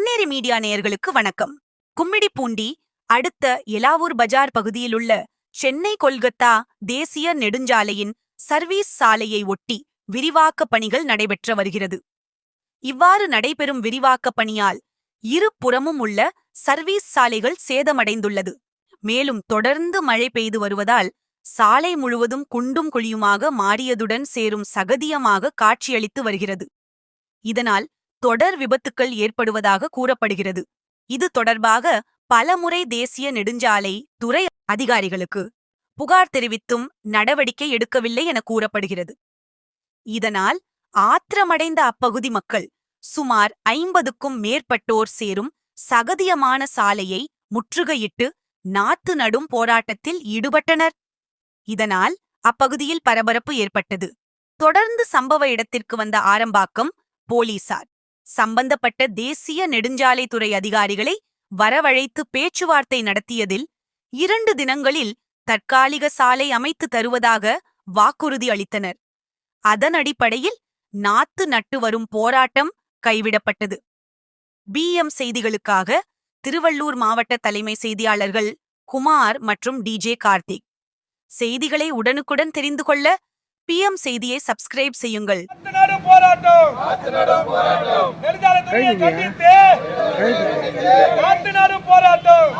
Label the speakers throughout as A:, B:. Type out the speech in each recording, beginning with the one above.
A: Ponneri media நேயர்களுக்கு வணக்கம். கும்மிடிப்பூண்டி அடுத்த எலாவூர் பஜார் பகுதியிலுள்ள சென்னை கொல்கத்தா தேசிய நெடுஞ்சாலையின் சர்வீஸ் சாலையை ஒட்டி விரிவாக்கப் பணிகள் நடைபெற்று வருகிறது. இவ்வாறு நடைபெறும் விரிவாக்கப் பணியால் இருபுறமும் உள்ள சர்வீஸ் சாலைகள் சேதமடைந்துள்ளது. மேலும் தொடர்ந்து மழை பெய்து வருவதால் சாலை முழுவதும் குண்டும் குழியுமாக மாறியதுடன் சேரும் சகதியமாக காட்சியளித்து வருகிறது. இதனால் தொடர் விபத்துக்கள் ஏற்படுவதாக கூறப்படுகிறது. இது தொடர்பாக பலமுறை தேசிய நெடுஞ்சாலை துறை அதிகாரிகளுக்கு புகார் தெரிவித்தும் நடவடிக்கை எடுக்கவில்லை என கூறப்படுகிறது. இதனால் ஆத்திரமடைந்த அப்பகுதி மக்கள் சுமார் ஐம்பதுக்கும் மேற்பட்டோர் சேரும் சகதியமான சாலையை முற்றுகையிட்டு நாத்து நடும் போராட்டத்தில் ஈடுபட்டனர். இதனால் அப்பகுதியில் பரபரப்பு ஏற்பட்டது. தொடர்ந்து சம்பவ இடத்திற்கு வந்த ஆரம்பாக்கம் போலீசார். சம்பந்தப்பட்ட தேசிய நெடுஞ்சாலைத்துறை அதிகாரிகளை வரவழைத்து பேச்சுவார்த்தை நடத்தியதில் இரண்டு தினங்களில் தற்காலிக சாலை அமைத்து தருவதாக வாக்குறுதி அளித்தனர். அதன் அடிப்படையில் நாத்து நட்டு வரும் போராட்டம் கைவிடப்பட்டது. பி. எம். செய்திகளுக்காக திருவள்ளூர் மாவட்ட தலைமை செய்தியாளர்கள் குமார் மற்றும் டிஜே கார்த்திக். செய்திகளை உடனுக்குடன் தெரிந்து கொள்ள பிஎம் செய்தியை சப்ஸ்கிரைப் செய்யுங்கள்.
B: போராட்டம். நெடுஞ்சாலைத்துறையை கண்டித்து காத்து நடு போராட்டம்.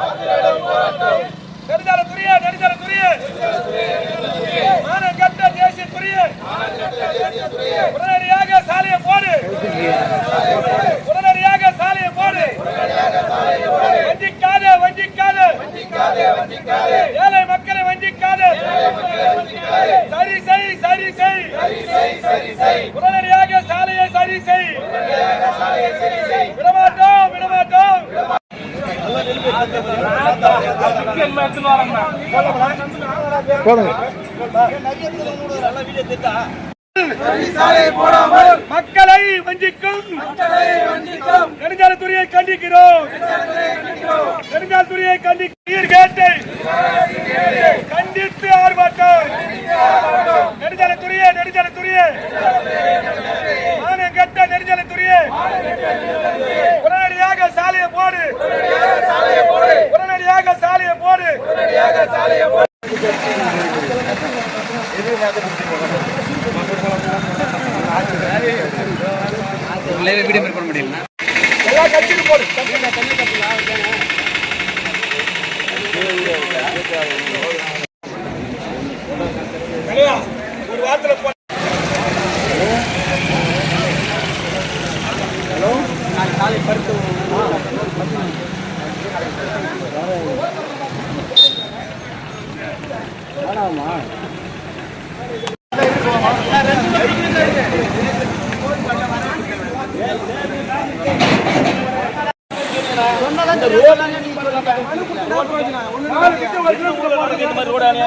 B: நெடுஞ்சாலைத்துறையே நெடுஞ்சாலைத்துறையே. மானம் கட்ட தேசிய துறையே உடனடியாக சாலையை போடு. உடனடியாக சாலையை போடு. வஞ்சிக்காத வஞ்சிக்காத. ஏழை சரி செய் சரி செய் உடனடியாக சாலையை சரி செய் விடமாட்டோம் விடமாட்டோம் மக்களை வஞ்சிக்கும். நெடுஞ்சாலைத்துறையை கண்டிக்கிறோம். நெடுஞ்சாலைத்துறையை கண்டிக்கிறீர்கள் கேட்டை கண்டித்து ஆர்ப்பாட்டம் நெடுஞ்சாலைத்துறையே நெடுஞ்சாலைத்துறையே மானம் கட்ட நெடுஞ்சாலைத்துறையே உடனடியாக சாலையை போடு உடனடியாக சாலையை போடு
C: வீடியோ மேற்கொள்ள முடியல
B: எல்லா கட்சியும் போடு. கலையா, ஒரு வாரத்துல போ நாலு கிட்ட ஒரு கிலோமீட்டர் போடுங்க.